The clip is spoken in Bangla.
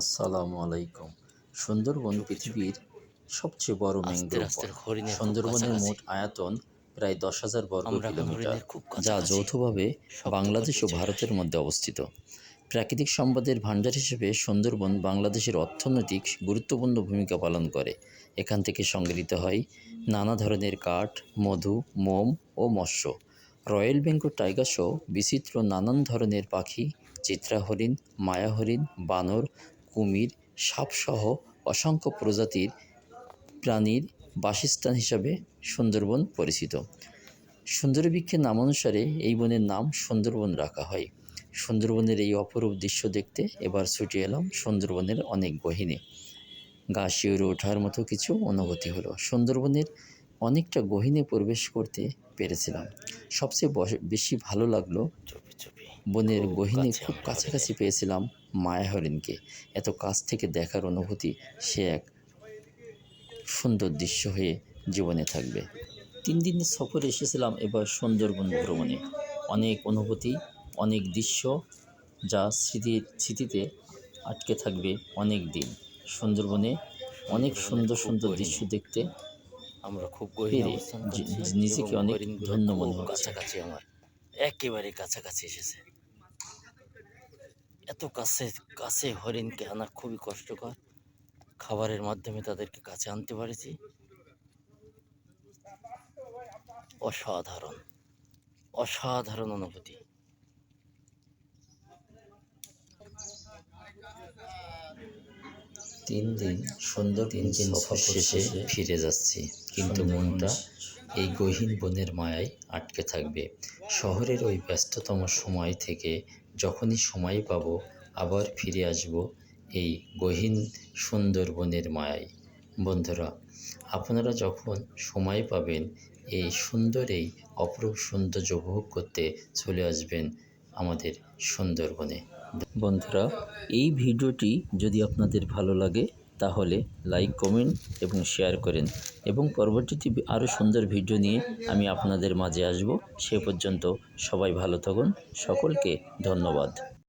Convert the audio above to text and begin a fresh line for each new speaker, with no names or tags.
আসসালামু আলাইকুম। সুন্দরবন পৃথিবীর সবচেয়ে বড় ম্যানগ্রোভ সুন্দরবনের মোট আয়তন প্রায় দশ হাজার বর্গ কিলোমিটার যা যৌথভাবে বাংলাদেশ ও ভারতের মধ্যে অবস্থিত। প্রাকৃতিক সম্পদের ভাণ্ডার হিসেবে সুন্দরবন বাংলাদেশের অর্থনৈতিক গুরুত্বপূর্ণ ভূমিকা পালন করে। এখান থেকে সংগৃহীত হয় নানা ধরনের কাঠ মধু মোম ও মৎস্য। রয়্যাল বেঙ্গল টাইগার সহ বিচিত্র নানান ধরনের পাখি চিত্রা হরিণ মায়া হরিণ বানর কুমির, সাপসহ অসংখ্য প্রজাতির প্রাণীর বাসস্থান হিসাবে সুন্দরবন পরিচিত। সুন্দরী বৃক্ষের নামানুসারে এই বনের নাম সুন্দরবন রাখা হয়। সুন্দরবনের এই অপরূপ দৃশ্য দেখতে এবার ছুটে এলাম সুন্দরবনের অনেক গহিনে। গা শিউরে ওঠার মতো কিছু অনুভূতি হলো। সুন্দরবনের অনেকটা গহিনে প্রবেশ করতে পেরেছিলাম। সবচেয়ে বেশি ভালো লাগল বনের গহিনে খুব কাছাকাছি পেয়েছিলাম মায়া হরিণকে। এত কাছ থেকে দেখার অনুভূতি সে এক সুন্দর দৃশ্য হয়ে জীবনে থাকবে। তিন দিনের সফরে এসেছিলাম এবার সুন্দরবন ভ্রমণে। অনেক অনুভূতি অনেক দৃশ্য যা স্মৃতির স্মৃতিতে আটকে থাকবে অনেক দিন। সুন্দরবনে অনেক সুন্দর সুন্দর দৃশ্য দেখতে
আমরা খুব গভীর
নিজেকে অনেক ধন্য মনে।
কাছাকাছি আমার একেবারে কাছাকাছি এসেছে। এত কাছে কাছে হরিণকে আনা খুবই কষ্টকর। খাবারের মাধ্যমে তাদেরকে কাছে আনতে পারেছি। অসাধারণ অসাধারণ অনুভূতি।
তিন দিন সুন্দর তিন দিন সফর শেষে ফিরে যাচ্ছি। কিন্তু মনটা এই গহীন বনের মায়ায় আটকে থাকবে। শহরের ওই ব্যস্ততম সময় থেকে যখনই সময় পাব, আবার ফিরে আসব এই গহীন সুন্দর বনের মায়ায়। বন্ধুরা, আপনারা যখন সময় পাবেন, এই সুন্দর, এই অপরূপ সৌন্দর্য উপভোগ করতে চলে আসবেন আমাদের সুন্দরবনে। বন্ধুরা, এই ভিডিওটি যদি আপনাদের ভালো লাগে তাহলে লাইক কমেন্ট এবং শেয়ার করেন। এবং পরবর্তীতে আরও সুন্দর ভিডিও নিয়ে আমি আপনাদের মাঝে আসব। সে পর্যন্ত সবাই ভালো থাকুন। সকলকে ধন্যবাদ।